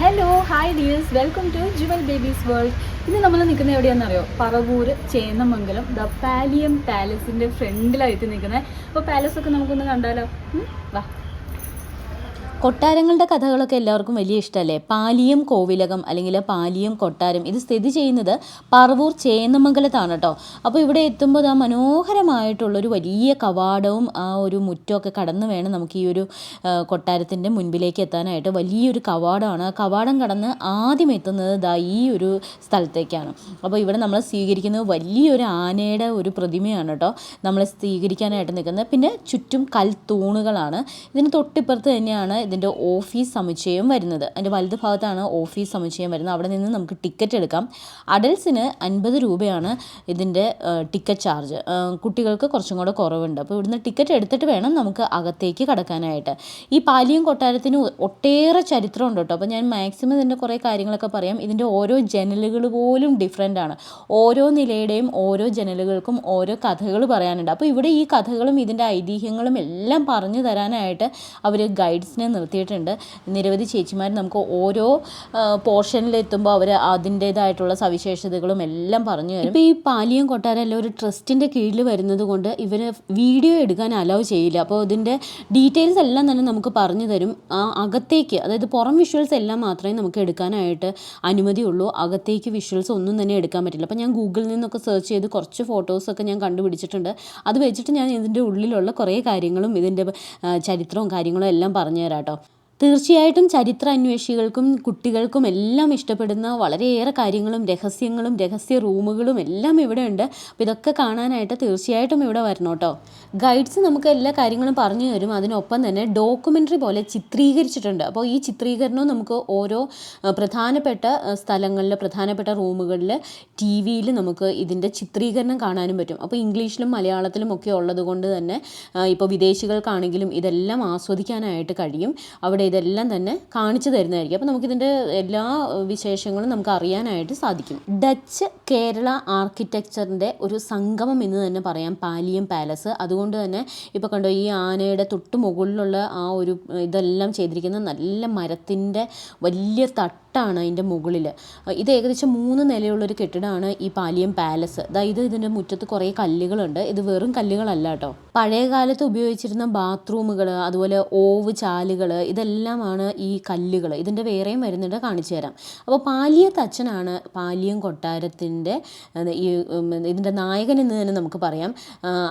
Hello hi dears welcome to jewel babies world ഇന്ന് നമ്മൾ നിൽക്കുന്ന എവിടെയാണെന്നറിയോ? പറവൂർ ചേന്നമംഗലം ദ പാലിയം പാലസിന്റെ ഫ്രണ്ടിലായിട്ട് നിൽക്കുന്നത്. അപ്പോൾ പാലസ് ഒക്കെ നമുക്കൊന്ന് കണ്ടാലോ? വാ. കൊട്ടാരങ്ങളുടെ കഥകളൊക്കെ എല്ലാവർക്കും വലിയ ഇഷ്ടമല്ലേ പാലിയം കോവിലകം അല്ലെങ്കിൽ പാലിയം കൊട്ടാരം. ഇത് സ്ഥിതി ചെയ്യുന്നത് പറവൂർ ചേന്നമംഗലത്താണ് കേട്ടോ. അപ്പോൾ ഇവിടെ എത്തുമ്പോൾ ആ മനോഹരമായിട്ടുള്ളൊരു വലിയ കവാടവും ആ ഒരു മുറ്റമൊക്കെ കടന്നു വേണം നമുക്ക് ഈ ഒരു കൊട്ടാരത്തിന്റെ മുൻപിലേക്ക് എത്താനായിട്ട്. വലിയൊരു കവാടമാണ്. ആ കവാടം കടന്ന് ആദ്യം എത്തുന്നത് ദാ ഈ ഒരു സ്ഥലത്തേക്കാണ്. അപ്പോൾ ഇവിടെ നമ്മൾ സ്വീകരിക്കുന്നത് വലിയൊരു ആനയുടെ ഒരു പ്രതിമയാണ് കേട്ടോ. നമ്മളെ സ്വീകരിക്കാനായിട്ട് നിൽക്കുന്നത്. പിന്നെ ചുറ്റും കൽത്തൂണുകളാണ്. ഇതിന് തൊട്ടിപ്പുറത്ത് തന്നെയാണ് ഇതിന്റെ ഓഫീസ് സമുച്ചയം വരുന്നത്. അതിന്റെ വലത് ഭാഗത്താണ് ഓഫീസ് സമുച്ചയം വരുന്നത്. അവിടെ നിന്ന് നമുക്ക് ടിക്കറ്റ് എടുക്കാം. അഡൽസിന് അൻപത് രൂപയാണ് ഇതിന്റെ ടിക്കറ്റ് ചാർജ്. കുട്ടികൾക്ക് കുറച്ചും കൂടെ കുറവുണ്ട്. അപ്പോൾ ഇവിടുന്ന് ടിക്കറ്റ് എടുത്തിട്ട് വേണം നമുക്ക് അകത്തേക്ക് കടക്കാനായിട്ട്. ഈ പാലിയം കൊട്ടാരത്തിന് ഒട്ടേറെ ചരിത്രമുണ്ട് കേട്ടോ. അപ്പോൾ ഞാൻ മാക്സിമം ഇതിന്റെ കുറേ കാര്യങ്ങളൊക്കെ പറയാം. ഇതിന്റെ ഓരോ ജനലുകൾ പോലും ഡിഫറെന്റ് ആണ്. ഓരോ നിലയുടെയും ഓരോ ജനലുകൾക്കും ഓരോ കഥകൾ പറയാനുണ്ട്. അപ്പോൾ ഇവിടെ ഈ കഥകളും ഇതിന്റെ ഐതിഹ്യങ്ങളും എല്ലാം പറഞ്ഞു തരാനായിട്ട് അവർ ഗൈഡ്സിനെ നിർത്തിയിട്ടുണ്ട്. നിരവധി ചേച്ചിമാർ നമുക്ക് ഓരോ പോർഷനിലെത്തുമ്പോൾ അവർ അതിന്റേതായിട്ടുള്ള സവിശേഷതകളും എല്ലാം പറഞ്ഞു തരും. ഇപ്പോൾ ഈ പാലിയം കൊട്ടാരം എല്ലാം ഒരു ട്രസ്റ്റിന്റെ കീഴിൽ വരുന്നത് കൊണ്ട് ഇവർ വീഡിയോ എടുക്കാൻ അലൗ ചെയ്യില്ല. അപ്പോൾ ഇതിന്റെ ഡീറ്റെയിൽസ് എല്ലാം തന്നെ നമുക്ക് പറഞ്ഞു തരും. ആ അകത്തേക്ക് അതായത് പുറം വിഷ്വൽസ് എല്ലാം മാത്രമേ നമുക്ക് എടുക്കാനായിട്ട് അനുമതിയുള്ളൂ. അകത്തേക്ക് വിഷ്വൽസ് ഒന്നും തന്നെ എടുക്കാൻ പറ്റില്ല. അപ്പോൾ ഞാൻ ഗൂഗിളിൽ നിന്നൊക്കെ സെർച്ച് ചെയ്ത് കുറച്ച് ഫോട്ടോസൊക്കെ ഞാൻ കണ്ടുപിടിച്ചിട്ടുണ്ട്. അത് വെച്ചിട്ട് ഞാൻ ഇതിന്റെ ഉള്ളിലുള്ള കുറേ കാര്യങ്ങളും ഇതിന്റെ ചരിത്രവും കാര്യങ്ങളും എല്ലാം പറഞ്ഞു തരാം കേട്ടോ തീർച്ചയായിട്ടും ചരിത്ര അന്വേഷികൾക്കും കുട്ടികൾക്കും എല്ലാം ഇഷ്ടപ്പെടുന്ന വളരെയേറെ കാര്യങ്ങളും രഹസ്യങ്ങളും രഹസ്യ റൂമുകളും എല്ലാം ഇവിടെ ഉണ്ട് അപ്പോൾ ഇതൊക്കെ കാണാനായിട്ട് തീർച്ചയായിട്ടും ഇവിടെ വരണം കേട്ടോ. ഗൈഡ്സ് നമുക്ക് എല്ലാ കാര്യങ്ങളും പറഞ്ഞു തരും. അതിനൊപ്പം തന്നെ ഡോക്യുമെന്ററി പോലെ ചിത്രീകരിച്ചിട്ടുണ്ട്. അപ്പോൾ ഈ ചിത്രീകരണം നമുക്ക് ഓരോ പ്രധാനപ്പെട്ട സ്ഥലങ്ങളിൽ പ്രധാനപ്പെട്ട റൂമുകളിൽ ടി വിയിൽ നമുക്ക് ഇതിന്റെ ചിത്രീകരണം കാണാനും പറ്റും. അപ്പോൾ ഇംഗ്ലീഷിലും മലയാളത്തിലും ഒക്കെ ഉള്ളത് കൊണ്ട് തന്നെ ഇപ്പോൾ വിദേശികൾക്കാണെങ്കിലും ഇതെല്ലാം ആസ്വദിക്കാനായിട്ട് കഴിയും. അവിടെ ഇതെല്ലാം തന്നെ കാണിച്ചു തരുന്നതായിരിക്കും. അപ്പോൾ നമുക്കിതിന്റെ എല്ലാ വിശേഷങ്ങളും നമുക്ക് അറിയാനായിട്ട് സാധിക്കും. ഡച്ച് കേരള ആർക്കിടെക്ചറിന്റെ ഒരു സംഗമം എന്ന് തന്നെ പറയാം. പാലിയം പാലസ്. അതുകൊണ്ട് തന്നെ ഇപ്പോൾ കണ്ടോ ഈ ആനയുടെ തൊട്ട് മുകളിലുള്ള ആ ഒരു ഇതെല്ലാം ചെയ്തിരിക്കുന്നത് നല്ല മരത്തിന്റെ വലിയ തട്ടാണ് അതിന്റെ മുകളിൽ. ഇത് ഏകദേശം മൂന്ന് നിലയുള്ളൊരു കെട്ടിടമാണ് ഈ പാലിയം പാലസ്. അതായത് ഇതിന്റെ മുറ്റത്ത് കുറേ കല്ലുകളുണ്ട്. ഇത് വെറും കല്ലുകളല്ല കേട്ടോ. പഴയ കാലത്ത് ഉപയോഗിച്ചിരുന്ന ബാത്റൂമുകൾ അതുപോലെ ഓവ് ചാലുകൾ ഇതെല്ലാമാണ് ഈ കല്ലുകൾ ഇതിന്റെ വേറെയും വരുന്നുണ്ട് കാണിച്ചു തരാം. അപ്പോൾ പാലിയത്ത് അച്ഛനാണ് പാലിയം കൊട്ടാരത്തിന്റെ ഈ ഇതിന്റെ നായകൻ എന്ന് തന്നെ നമുക്ക് പറയാം.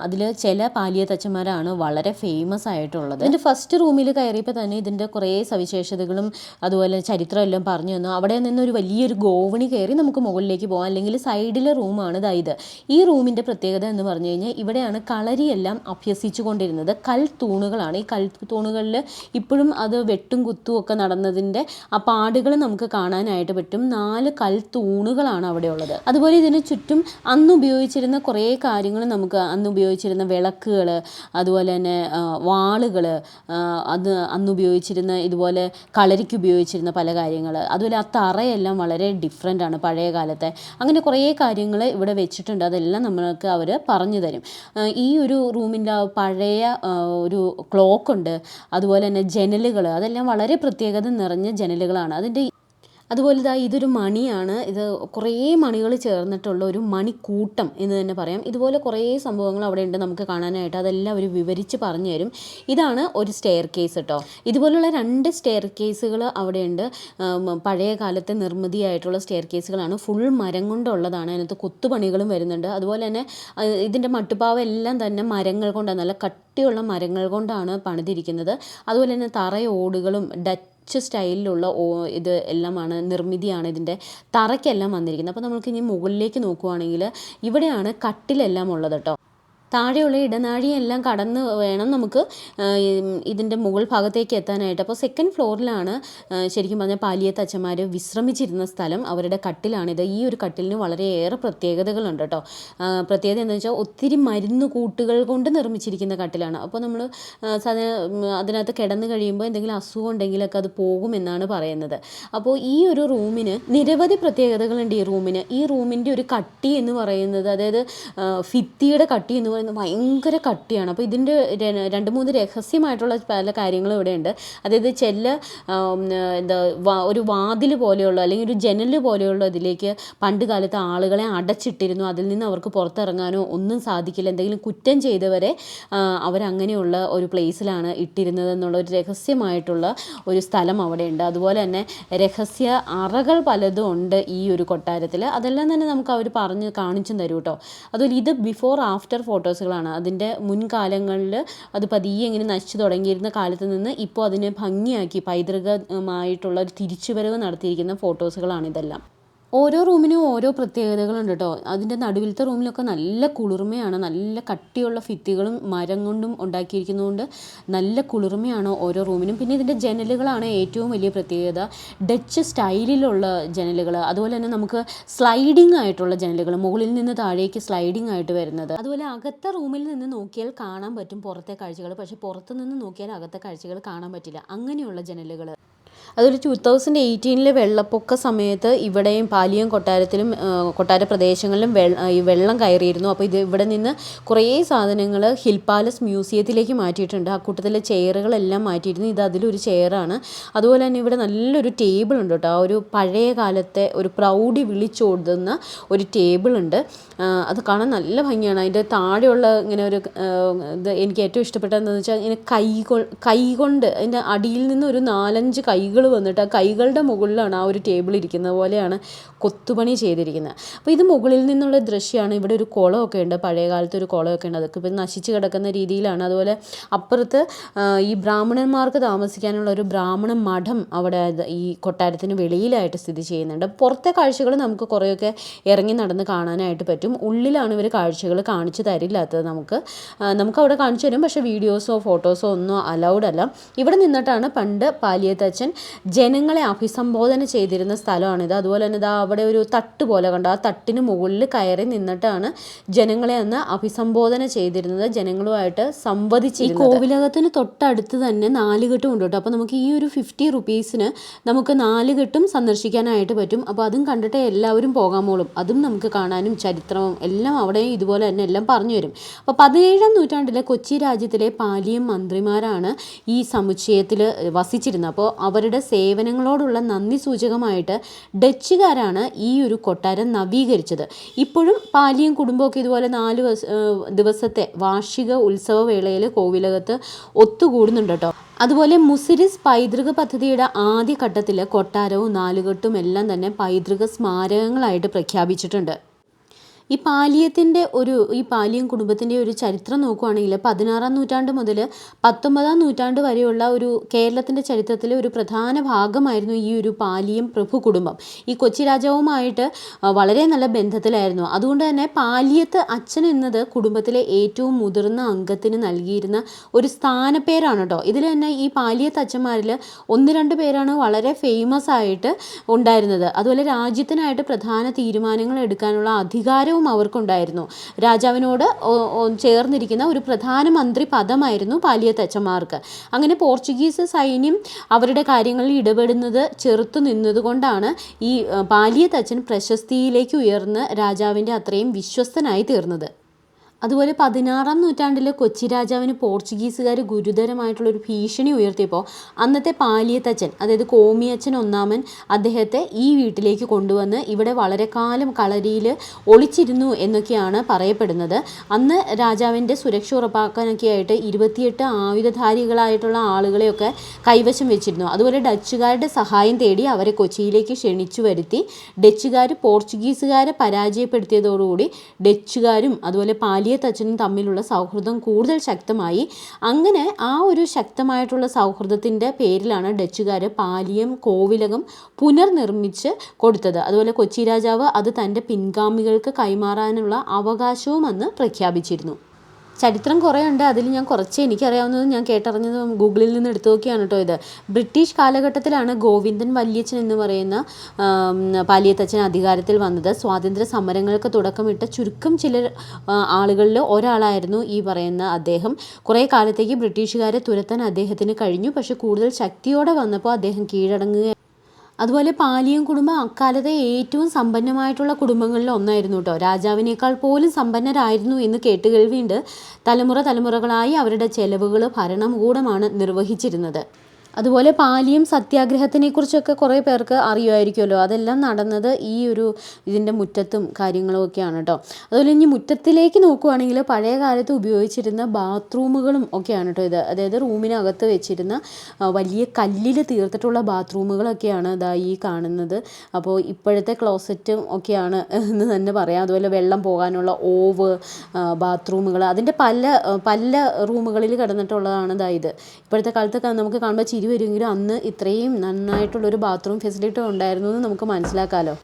അതിൽ ചില പാലിയത്തച്ഛന്മാരാണ് വളരെ ഫേമസ് ആയിട്ടുള്ളത്. ഇതിന്റെ ഫസ്റ്റ് റൂമിൽ കയറിയപ്പോൾ തന്നെ ഇതിന്റെ കുറേ സവിശേഷതകളും അതുപോലെ ചരിത്രം എല്ലാം പറഞ്ഞു തന്നു അവിടെ നിന്ന് ഒരു വലിയൊരു ഗോവണി കയറി നമുക്ക് മുകളിലേക്ക് പോകാം. അല്ലെങ്കിൽ സൈഡിലെ റൂമാണ് ഇതായത് ഈ റൂമിന്റെ പ്രത്യേകത എന്ന് പറഞ്ഞു കഴിഞ്ഞാൽ ഇവിടെയാണ് കളരിയെല്ലാം അഭ്യസിച്ചു കൊണ്ടിരുന്നത്. കൽ തൂണുകളാണ്. ഈ കൽ തൂണുകളിൽ ഇപ്പോഴും അത് വെട്ടും കുത്തും ഒക്കെ നടന്നതിന്റെ ആ പാടുകൾ നമുക്ക് കാണാനായിട്ട് പറ്റും. നാല് കൽ തൂണുകളാണ് അവിടെ ഉള്ളത്. അതുപോലെ ഇതിന് ചുറ്റും അന്ന് ഉപയോഗിച്ചിരുന്ന കുറേ കാര്യങ്ങൾ നമുക്ക് അന്ന് ഉപയോഗിച്ചിരുന്ന വിളക്കുകൾ അതുപോലെ തന്നെ വാളുകൾ അത് അന്ന് ഉപയോഗിച്ചിരുന്ന ഇതുപോലെ കളരിക്ക് ഉപയോഗിച്ചിരുന്ന പല കാര്യങ്ങൾ. അതുപോലെ ആ തറയെല്ലാം വളരെ ഡിഫറെന്റ് ആണ് പഴയ കാലത്തെ. അങ്ങനെ കുറേ കാര്യങ്ങൾ ഇവിടെ വെച്ചിട്ടുണ്ട്. അതെല്ലാം നമ്മൾക്ക് അവർ പറഞ്ഞു തരും. ഈ ഒരു റൂമിന്റെ പഴയ ഒരു ക്ലോക്ക് ഉണ്ട്. അതുപോലെ തന്നെ ജനലുകൾ അതെല്ലാം വളരെ പ്രത്യേകത നിറഞ്ഞ ജനലുകളാണ്. അതിന്റെ അതുപോലെ ഇതാ ഇതൊരു മണിയാണ്. ഇത് കുറേ മണികൾ ചേർന്നിട്ടുള്ള ഒരു മണിക്കൂട്ടം എന്ന് തന്നെ പറയാം. ഇതുപോലെ കുറേ സംഭവങ്ങൾ അവിടെ ഉണ്ട് നമുക്ക് കാണാനായിട്ട്. അതെല്ലാം അവർ വിവരിച്ച് പറഞ്ഞു തരും. ഇതാണ് ഒരു സ്റ്റെയർ കേസ് കേട്ടോ ഇതുപോലുള്ള രണ്ട് സ്റ്റെയർ കേസുകൾ അവിടെയുണ്ട്. പഴയ കാലത്തെ നിർമ്മിതിയായിട്ടുള്ള സ്റ്റെയർ കേസുകളാണ് ഫുൾ മരം കൊണ്ടുള്ളതാണ്. അതിനകത്ത് കൊത്തുപണികളും വരുന്നുണ്ട്. അതുപോലെ തന്നെ ഇതിന്റെ മട്ടുപ്പാവ് എല്ലാം തന്നെ മരങ്ങൾ കൊണ്ടാണ്. നല്ല കട്ടിയുള്ള മരങ്ങൾ കൊണ്ടാണ് പണിതിരിക്കുന്നത്. അതുപോലെ തന്നെ തറയോടുകളും ഡച്ച് ഡച്ച് സ്റ്റൈലിലുള്ള ഇത് എല്ലാമാണ് നിർമ്മിതിയാണ് ഇതിന്റെ. തറയ്ക്കെല്ലാം വന്നിരിക്കുന്നത്. അപ്പോൾ നമ്മൾക്ക് ഇനി മുകളിലേക്ക് നോക്കുവാണെങ്കിൽ ഇവിടെയാണ് കട്ടിലെല്ലാം ഉള്ളത് കേട്ടോ. താഴെയുള്ള ഇടനാഴിയെല്ലാം കടന്ന് വേണം നമുക്ക് ഇതിന്റെ മുകൾ ഭാഗത്തേക്ക് എത്താനായിട്ട്. അപ്പോൾ സെക്കൻഡ് ഫ്ലോറിലാണ് ശരിക്കും പറഞ്ഞാൽ പാലിയത്ത് അച്ഛന്മാർ വിശ്രമിച്ചിരുന്ന സ്ഥലം. അവരുടെ കട്ടിലാണിത് ഈ ഒരു കട്ടിലിന് വളരെയേറെ പ്രത്യേകതകളുണ്ട് കേട്ടോ. പ്രത്യേകത എന്താണെന്ന് വെച്ചാൽ ഒത്തിരി മരുന്ന് കൂട്ടുകൾ കൊണ്ട് നിർമ്മിച്ചിരിക്കുന്ന കട്ടിലാണ്. അപ്പോൾ നമ്മൾ അതിനകത്ത് കിടന്നു കഴിയുമ്പോൾ എന്തെങ്കിലും അസുഖം ഉണ്ടെങ്കിലൊക്കെ അത് പോകുമെന്നാണ് പറയുന്നത്. അപ്പോൾ ഈ ഒരു റൂമിന് നിരവധി പ്രത്യേകതകളുണ്ട് ഈ റൂമിന്. ഈ റൂമിന്റെ ഒരു കട്ടി എന്ന് പറയുന്നത് അതായത് ഫിത്തിയുടെ കട്ടി എന്ന് പറയുന്നത് ഭയങ്കര കട്ടിയാണ്. അപ്പോൾ ഇതിന്റെ രണ്ട് മൂന്ന് രഹസ്യമായിട്ടുള്ള പല കാര്യങ്ങളും ഇവിടെയുണ്ട്. അതായത് ചെല്ല എന്താ ഒരു വാതിൽ പോലെയുള്ള അല്ലെങ്കിൽ ഒരു ജനൽ പോലെയുള്ള ഇതിലേക്ക് പണ്ട് കാലത്ത് ആളുകളെ അടച്ചിട്ടിരുന്നു. അതിൽ നിന്ന് അവർക്ക് പുറത്തിറങ്ങാനോ ഒന്നും സാധിക്കില്ല. എന്തെങ്കിലും കുറ്റം ചെയ്തവരെ അവരങ്ങനെയുള്ള ഒരു പ്ലേസിലാണ് ഇട്ടിരുന്നത് എന്നുള്ള ഒരു രഹസ്യമായിട്ടുള്ള ഒരു സ്ഥലം അവിടെയുണ്ട്. അതുപോലെ തന്നെ രഹസ്യ അറകൾ പലതും ഉണ്ട് ഈ ഒരു കൊട്ടാരത്തിൽ അതെല്ലാം തന്നെ നമുക്ക് അവർ പറഞ്ഞ് കാണിച്ചും തരും കേട്ടോ അതുപോലെ ഇത് ബിഫോർ ആഫ്റ്റർ ഫോട്ടോസുകളാണ്. അതിന്റെ മുൻകാലങ്ങളിൽ അത് പതിയെ ഇങ്ങനെ നശിച്ചു തുടങ്ങിയിരുന്ന കാലത്ത് നിന്ന് ഇപ്പോൾ അതിനെ ഭംഗിയാക്കി പൈതൃകമായിട്ടുള്ള ഒരു തിരിച്ചുവരവ് നടത്തിയിരിക്കുന്ന ഫോട്ടോസുകളാണ് ഇതെല്ലാം. ഓരോ റൂമിനും ഓരോ പ്രത്യേകതകളുണ്ട് കേട്ടോ അതിന്റെ നടുവിലത്തെ റൂമിലൊക്കെ നല്ല കുളിർമയാണ് നല്ല കട്ടിയുള്ള ഫിത്തികളും മരം കൊണ്ടും ഉണ്ടാക്കിയിരിക്കുന്നതുകൊണ്ട് നല്ല കുളിർമയാണ് ഓരോ റൂമിനും. പിന്നെ ഇതിന്റെ ജനലുകളാണ് ഏറ്റവും വലിയ പ്രത്യേകത. ഡച്ച് സ്റ്റൈലിലുള്ള ജനലുകൾ അതുപോലെ തന്നെ നമുക്ക് സ്ലൈഡിംഗ് ആയിട്ടുള്ള ജനലുകൾ മുകളിൽ നിന്ന് താഴേക്ക് സ്ലൈഡിംഗ് ആയിട്ട് വരുന്നത്. അതുപോലെ അകത്തെ റൂമിൽ നിന്ന് നോക്കിയാൽ കാണാൻ പറ്റും പുറത്തെ കാഴ്ചകൾ പക്ഷേ പുറത്ത് നിന്ന് നോക്കിയാൽ അകത്തെ കാഴ്ചകൾ കാണാൻ പറ്റില്ല. അങ്ങനെയുള്ള ജനലുകൾ അതുപോലെ ടു തൗസൻഡ് എയ്റ്റീനിലെ വെള്ളപ്പൊക്ക സമയത്ത് ഇവിടെയും പാലിയം കൊട്ടാരത്തിലും കൊട്ടാര പ്രദേശങ്ങളിലും ഈ വെള്ളം കയറിയിരുന്നു. അപ്പോൾ ഇത് ഇവിടെ നിന്ന് കുറേ സാധനങ്ങൾ ഹിൽ പാലസ് മ്യൂസിയത്തിലേക്ക് മാറ്റിയിട്ടുണ്ട്. ആ കൂട്ടത്തിലെ ചെയറുകളെല്ലാം മാറ്റിയിരുന്നു. ഇത് അതിലൊരു ചെയറാണ്. അതുപോലെ തന്നെ ഇവിടെ നല്ലൊരു ടേബിൾ ഉണ്ട് കേട്ടോ. ആ ഒരു പഴയ കാലത്തെ ഒരു പ്രൗഡി വിളിച്ചോടുന്ന ഒരു ടേബിൾ ഉണ്ട്. അത് കാണാൻ നല്ല ഭംഗിയാണ്. അതിന്റെ താഴെയുള്ള ഇങ്ങനെ ഒരു ഇത് എനിക്ക് ഏറ്റവും ഇഷ്ടപ്പെട്ടതെന്ന് വെച്ചാൽ ഇങ്ങനെ കൈ കൊ കൈ കൊണ്ട് അതിന്റെ അടിയിൽ നിന്ന് ഒരു നാലഞ്ച് കൈകൾ വന്നിട്ട് ആ കൈകളുടെ മുകളിലാണ് ആ ഒരു ടേബിൾ ഇരിക്കുന്നത് പോലെയാണ് കൊത്തുപണി ചെയ്തിരിക്കുന്നത്. അപ്പോൾ ഇത് മുകളിൽ നിന്നുള്ള ദൃശ്യമാണ് ഇവിടെ ഒരു കുളമൊക്കെ ഉണ്ട്. പഴയ കാലത്ത് ഒരു കുളമൊക്കെ ഉണ്ട്. അതൊക്കെ ഇപ്പം നശിച്ച് കിടക്കുന്ന രീതിയിലാണ്. അതുപോലെ അപ്പുറത്ത് ഈ ബ്രാഹ്മണന്മാർക്ക് താമസിക്കാനുള്ള ഒരു ബ്രാഹ്മണ മഠം അവിടെ ഈ കൊട്ടാരത്തിന് വെളിയിലായിട്ട് സ്ഥിതി ചെയ്യുന്നുണ്ട്. പുറത്തെ കാഴ്ചകൾ നമുക്ക് കുറേയൊക്കെ ഇറങ്ങി നടന്ന് കാണാനായിട്ട് പറ്റും. ഉള്ളിലാണ് ഇവർ കാഴ്ചകൾ കാണിച്ചു തരില്ലാത്തത് നമുക്ക്. നമുക്ക് അവിടെ കാണിച്ചു തരും. പക്ഷേ വീഡിയോസോ ഫോട്ടോസോ ഒന്നും അലൗഡ് അല്ല. ഇവിടെ നിന്നിട്ടാണ് പണ്ട് പാലിയത്തച്ഛൻ ജനങ്ങളെ അഭിസംബോധന ചെയ്തിരുന്ന സ്ഥലമാണിത്. അതുപോലെ തന്നെ ഇതാ അവിടെ ഒരു തട്ട് പോലെ കണ്ടു. ആ തട്ടിന് മുകളിൽ കയറി നിന്നിട്ടാണ് ജനങ്ങളെ അന്ന് അഭിസംബോധന ചെയ്തിരുന്നത്. ജനങ്ങളുമായിട്ട് സംവദിച്ചിരുന്നത്. ഈ കോവിലകത്തിന് തൊട്ടടുത്ത് തന്നെ നാലുകെട്ടും ഉണ്ട് കേട്ടോ. അപ്പോൾ നമുക്ക് ഈ ഒരു ഫിഫ്റ്റി റുപ്പീസിന് നമുക്ക് നാലുകെട്ടും സന്ദർശിക്കാനായിട്ട് പറ്റും. അപ്പോൾ അതും കണ്ടിട്ട് എല്ലാവരും പോകാൻ മോളും അതും നമുക്ക് കാണാനും ചരിത്രവും എല്ലാം അവിടെ ഇതുപോലെ തന്നെ എല്ലാം പറഞ്ഞു വരും അപ്പോൾ പതിനേഴാം നൂറ്റാണ്ടിലെ കൊച്ചി രാജ്യത്തിലെ പാലിയം മന്ത്രിമാരാണ് ഈ സമുച്ചയത്തിൽ വസിച്ചിരുന്നത്. അപ്പോൾ അവരുടെ സേവനങ്ങളോടുള്ള നന്ദി സൂചകമായിട്ട് ഡച്ചുകാരാണ് ഈ ഒരു കൊട്ടാരം നവീകരിച്ചത്. ഇപ്പോഴും പാലിയും കുടുംബമൊക്കെ ഇതുപോലെ നാല് ദിവസത്തെ വാർഷിക ഉത്സവ വേളയിൽ കോവിലകത്ത് ഒത്തുകൂടുന്നുണ്ട് കേട്ടോ. അതുപോലെ മുസിരിസ് പൈതൃക പദ്ധതിയുടെ ആദ്യ ഘട്ടത്തിൽ കൊട്ടാരവും നാലുകെട്ടും എല്ലാം തന്നെ പൈതൃക സ്മാരകങ്ങളായിട്ട് പ്രഖ്യാപിച്ചിട്ടുണ്ട്. ഈ പാലിയത്തിന്റെ ഒരു ഈ പാലിയം കുടുംബത്തിന്റെ ഒരു ചരിത്രം നോക്കുകയാണെങ്കിൽ പതിനാറാം നൂറ്റാണ്ട് മുതൽ പത്തൊമ്പതാം നൂറ്റാണ്ട് വരെയുള്ള ഒരു കേരളത്തിന്റെ ചരിത്രത്തിലെ ഒരു പ്രധാന ഭാഗമായിരുന്നു ഈ ഒരു പാലിയം പ്രഭു കുടുംബം. ഈ കൊച്ചി രാജാവുമായിട്ട് വളരെ നല്ല ബന്ധത്തിലായിരുന്നു. അതുകൊണ്ട് തന്നെ പാലിയത്ത് അച്ഛൻ എന്നത് കുടുംബത്തിലെ ഏറ്റവും മുതിർന്ന അംഗത്തിന് നൽകിയിരുന്ന ഒരു സ്ഥാനപ്പേരാണ് കേട്ടോ ഇതിൽ തന്നെ ഈ പാലിയത്ത് അച്ഛന്മാരിൽ ഒന്ന് രണ്ട് പേരാണ് വളരെ ഫേമസ് ആയിട്ട് ഉണ്ടായിരുന്നത്. അതുപോലെ രാജ്യത്തിനായിട്ട് പ്രധാന തീരുമാനങ്ങൾ എടുക്കാനുള്ള അധികാരവും അവർക്കുണ്ടായിരുന്നു. രാജാവിനോട് ചേർന്നിരിക്കുന്ന ഒരു പ്രധാനമന്ത്രി പദമായിരുന്നു പാലിയത്തച്ഛന്മാർക്ക് അങ്ങനെ പോർച്ചുഗീസ് സൈന്യം അവരുടെ കാര്യങ്ങളിൽ ഇടപെടുന്നത് ചെറുത്തു നിന്നതുകൊണ്ടാണ് ഈ പാലിയ പാലിയത്തച്ഛൻ പ്രശസ്തിയിലേക്ക് ഉയർന്ന് രാജാവിന്റെ അത്രയും വിശ്വസ്തനായി തീർന്നത്. അതുപോലെ പതിനാറാം നൂറ്റാണ്ടിൽ കൊച്ചി രാജാവിന് പോർച്ചുഗീസുകാർ ഗുരുതരമായിട്ടുള്ളൊരു ഭീഷണി ഉയർത്തിയപ്പോൾ അന്നത്തെ പാലിയത്തച്ഛൻ അതായത് കോമിയച്ഛൻ ഒന്നാമൻ അദ്ദേഹത്തെ ഈ വീട്ടിലേക്ക് കൊണ്ടുവന്ന് ഇവിടെ വളരെ കാലം കളരിയിൽ ഒളിച്ചിരുന്നു എന്നൊക്കെയാണ് പറയപ്പെടുന്നത്. അന്ന് രാജാവിന്റെ സുരക്ഷ ഉറപ്പാക്കാനൊക്കെ ആയിട്ട് ഇരുപത്തിയെട്ട് ആയുധധാരികളായിട്ടുള്ള ആളുകളെയൊക്കെ കൈവശം വെച്ചിരുന്നു. അതുപോലെ ഡച്ചുകാരുടെ സഹായം തേടി അവരെ കൊച്ചിയിലേക്ക് ക്ഷണിച്ചു വരുത്തി. ഡച്ചുകാർ പോർച്ചുഗീസുകാരെ പരാജയപ്പെടുത്തിയതോടുകൂടി ഡച്ചുകാരും അതുപോലെ പാലിയത്തച്ഛനും തമ്മിലുള്ള സൗഹൃദം കൂടുതൽ ശക്തമായി. അങ്ങനെ ആ ഒരു ശക്തമായിട്ടുള്ള സൗഹൃദത്തിന്റെ പേരിലാണ് ഡച്ചുകാർ പാലിയം കോവിലകം പുനർനിർമ്മിച്ച് കൊടുത്തത്. അതുപോലെ കൊച്ചി രാജാവ് അത് തന്റെ പിൻഗാമികൾക്ക് കൈമാറാനുള്ള അവകാശവും അന്ന് പ്രഖ്യാപിച്ചിരുന്നു. ചരിത്രം കുറേ ഉണ്ട് അതിൽ ഞാൻ കുറച്ച് എനിക്കറിയാവുന്നത് ഞാൻ കേട്ടറിഞ്ഞത് ഗൂഗിളിൽ നിന്ന് എടുത്തു നോക്കിയാണ് കേട്ടോ ഇത്. ബ്രിട്ടീഷ് കാലഘട്ടത്തിലാണ് ഗോവിന്ദൻ വല്യച്ഛൻ എന്ന് പറയുന്ന പാലിയത്തച്ഛൻ അധികാരത്തിൽ വന്നത്. സ്വാതന്ത്ര്യ സമരങ്ങൾക്ക് തുടക്കമിട്ട ചുരുക്കം ചില ആളുകളിൽ ഒരാളായിരുന്നു ഈ പറയുന്ന അദ്ദേഹം. കുറേ കാലത്തേക്ക് ബ്രിട്ടീഷുകാരെ തുരത്താൻ അദ്ദേഹത്തിന് കഴിഞ്ഞു. പക്ഷെ കൂടുതൽ ശക്തിയോടെ വന്നപ്പോൾ അദ്ദേഹം കീഴടങ്ങുക അതുപോലെ പാലിയം കുടുംബം അക്കാലത്തെ ഏറ്റവും സമ്പന്നമായിട്ടുള്ള കുടുംബങ്ങളിൽ ഒന്നായിരുന്നു കേട്ടോ രാജാവിനേക്കാൾ പോലും സമ്പന്നരായിരുന്നു എന്ന് കേട്ടുകേൾവിയുണ്ട്. തലമുറ തലമുറകളായി അവരുടെ ചെലവുകൾ ഭരണകൂടമാണ് നിർവഹിച്ചിരുന്നത്. അതുപോലെ പാലിയം സത്യാഗ്രഹത്തിനെ കുറിച്ചൊക്കെ കുറേ പേർക്ക് അറിയുമായിരിക്കുമല്ലോ. അതെല്ലാം നടന്നത് ഈ ഒരു ഇതിന്റെ മുറ്റത്തും കാര്യങ്ങളും ഒക്കെയാണ് കേട്ടോ. അതുപോലെ ഇനി മുറ്റത്തിലേക്ക് നോക്കുവാണെങ്കിൽ പഴയ കാലത്ത് ഉപയോഗിച്ചിരുന്ന ബാത്റൂമുകളും ഒക്കെയാണ് കേട്ടോ ഇത്. അതായത് റൂമിനകത്ത് വെച്ചിരുന്ന വലിയ കല്ലിൽ തീർത്തിട്ടുള്ള ബാത്റൂമുകളൊക്കെയാണ് ഇതാ ഈ കാണുന്നത്. അപ്പോൾ ഇപ്പോഴത്തെ ക്ലോസറ്റും ഒക്കെയാണ് എന്ന് തന്നെ പറയാം. അതുപോലെ വെള്ളം പോകാനുള്ള ഓവ് ബാത്റൂമുകൾ അതിന്റെ പല പല റൂമുകളിൽ കിടന്നിട്ടുള്ളതാണ് ഇതാ ഇത്. ഇപ്പോഴത്തെ കാലത്തൊക്കെ നമുക്ക് കാണുമ്പോൾ ചിരി വരുമെങ്കിലും അന്ന് ഇത്രയും നന്നായിട്ടുള്ളൊരു ബാത്റൂം ഫെസിലിറ്റി ഉണ്ടായിരുന്നു എന്ന് നമുക്ക് മനസ്സിലാക്കാമല്ലോ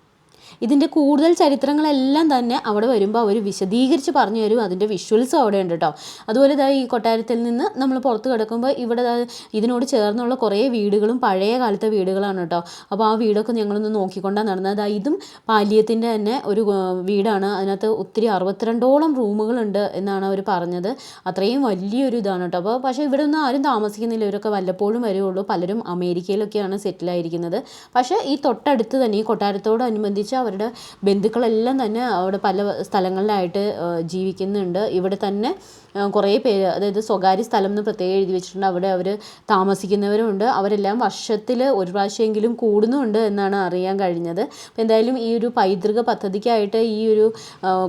ഇതിന്റെ കൂടുതൽ ചരിത്രങ്ങളെല്ലാം തന്നെ അവിടെ വരുമ്പോൾ അവർ വിശദീകരിച്ച് പറഞ്ഞു തരും. അതിന്റെ വിഷ്വൽസും അവിടെ ഉണ്ട് കേട്ടോ. അതുപോലെ ഇതാ ഈ കൊട്ടാരത്തിൽ നിന്ന് നമ്മൾ പുറത്ത് കിടക്കുമ്പോൾ ഇവിടെ ഇതിനോട് ചേർന്നുള്ള കുറേ വീടുകളും പഴയ കാലത്തെ വീടുകളാണ് കേട്ടോ. അപ്പോൾ ആ വീടൊക്കെ ഞങ്ങളൊന്ന് നോക്കിക്കൊണ്ടാണ് നടന്നത് ദാ ഇതും പാലിയത്തിന്റെ തന്നെ ഒരു വീടാണ്. അതിനകത്ത് ഒത്തിരി അറുപത്തിരണ്ടോളം റൂമുകളുണ്ട് എന്നാണ് അവർ പറഞ്ഞത്. അത്രയും വലിയൊരു ഇതാണ് കേട്ടോ. അപ്പോൾ പക്ഷേ ഇവിടെ ഒന്നും ആരും താമസിക്കുന്നില്ല. ഇവരൊക്കെ വല്ലപ്പോഴും വരുള്ളൂ പലരും അമേരിക്കയിലൊക്കെയാണ് സെറ്റിലായിരിക്കുന്നത് പക്ഷേ ഈ തൊട്ടടുത്ത് തന്നെ ഈ കൊട്ടാരത്തോടനുബന്ധിച്ച് അവരുടെ ബന്ധുക്കളെല്ലാം തന്നെ അവിടെ പല സ്ഥലങ്ങളിലായിട്ട് ജീവിക്കുന്നുണ്ട്. ഇവിടെ തന്നെ കുറേ പേര് അതായത് സ്വകാര്യ സ്ഥലം എന്ന് പ്രത്യേകം എഴുതി വെച്ചിട്ടുണ്ട്. അവിടെ അവർ താമസിക്കുന്നവരുമുണ്ട്. അവരെല്ലാം വർഷത്തിൽ ഒരു പ്രാവശ്യമെങ്കിലും കൂടുന്നുണ്ട് എന്നാണ് അറിയാൻ കഴിഞ്ഞത്. അപ്പോൾ എന്തായാലും ഈ ഒരു പൈതൃക പദ്ധതിക്കായിട്ട് ഈ ഒരു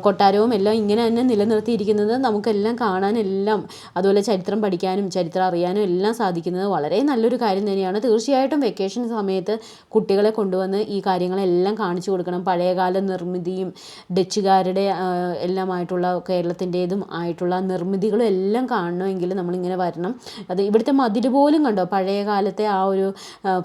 കൊട്ടാരവും എല്ലാം ഇങ്ങനെ തന്നെ നിലനിർത്തിയിരിക്കുന്നത് നമുക്കെല്ലാം കാണാനെല്ലാം അതുപോലെ ചരിത്രം പഠിക്കാനും ചരിത്രം അറിയാനും എല്ലാം സാധിക്കുന്നത് വളരെ നല്ലൊരു കാര്യം തന്നെയാണ്. തീർച്ചയായിട്ടും വെക്കേഷൻ സമയത്ത് കുട്ടികളെ കൊണ്ടുവന്ന് ഈ കാര്യങ്ങളെല്ലാം കാണിച്ചു കൊടുക്കണം. പഴയകാല നിർമ്മിതിയും ഡച്ചുകാരുടെ എല്ലാമായിട്ടുള്ള കേരളത്തിന്റേതും ആയിട്ടുള്ള നിർമ്മിതികളും എല്ലാം കാണണമെങ്കിൽ നമ്മളിങ്ങനെ വരണം. അത് ഇവിടുത്തെ മതിൽ പോലും കണ്ടോ? പഴയ കാലത്തെ ആ ഒരു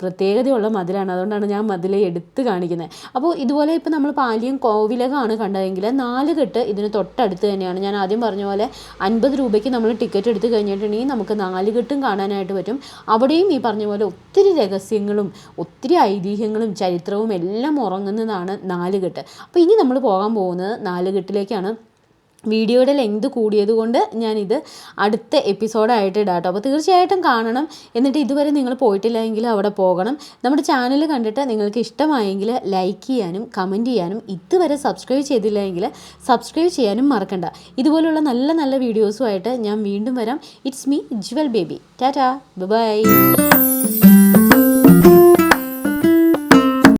പ്രത്യേകതയുള്ള മതിലാണ്. അതുകൊണ്ടാണ് ഞാൻ മതിലെ എടുത്ത് കാണിക്കുന്നത് അപ്പോൾ ഇതുപോലെ ഇപ്പോൾ നമ്മൾ പാലിയും കോവിലകമാണ് കണ്ടതെങ്കിൽ നാല് കെട്ട് ഇതിന് തൊട്ടടുത്ത് തന്നെയാണ്. ഞാൻ ആദ്യം പറഞ്ഞ പോലെ അൻപത് രൂപയ്ക്ക് നമ്മൾ ടിക്കറ്റ് എടുത്ത് കഴിഞ്ഞിട്ടുണ്ടെങ്കിൽ നമുക്ക് നാല് കെട്ടും കാണാനായിട്ട് പറ്റും. അവിടെയും ഈ പറഞ്ഞ പോലെ ഒത്തിരി രഹസ്യങ്ങളും ഒത്തിരി ഐതിഹ്യങ്ങളും ചരിത്രവും എല്ലാം ഉറങ്ങുന്നതാണ് നാല് കെട്ട്. അപ്പോൾ ഇനി നമ്മൾ പോകാൻ പോകുന്നത് നാലുകെട്ടിലേക്കാണ് വീഡിയോയുടെ ലെങ്ത് കൂടിയത് കൊണ്ട് ഞാനിത് അടുത്ത എപ്പിസോഡായിട്ട് ഇടാം അപ്പോൾ തീർച്ചയായിട്ടും കാണണം. എന്നിട്ട് ഇതുവരെ നിങ്ങൾ പോയിട്ടില്ലെങ്കിൽ അവിടെ പോകണം. നമ്മുടെ ചാനൽ കണ്ടിട്ട് നിങ്ങൾക്ക് ഇഷ്ടമായെങ്കിൽ ലൈക്ക് ചെയ്യാനും കമന്റ് ചെയ്യാനും ഇതുവരെ സബ്സ്ക്രൈബ് ചെയ്തില്ലെങ്കിൽ സബ്സ്ക്രൈബ് ചെയ്യാനും മറക്കണ്ട. ഇതുപോലുള്ള നല്ല നല്ല വീഡിയോസുമായിട്ട് ഞാൻ വീണ്ടും വരാം. It's me Jewel Baby tata bye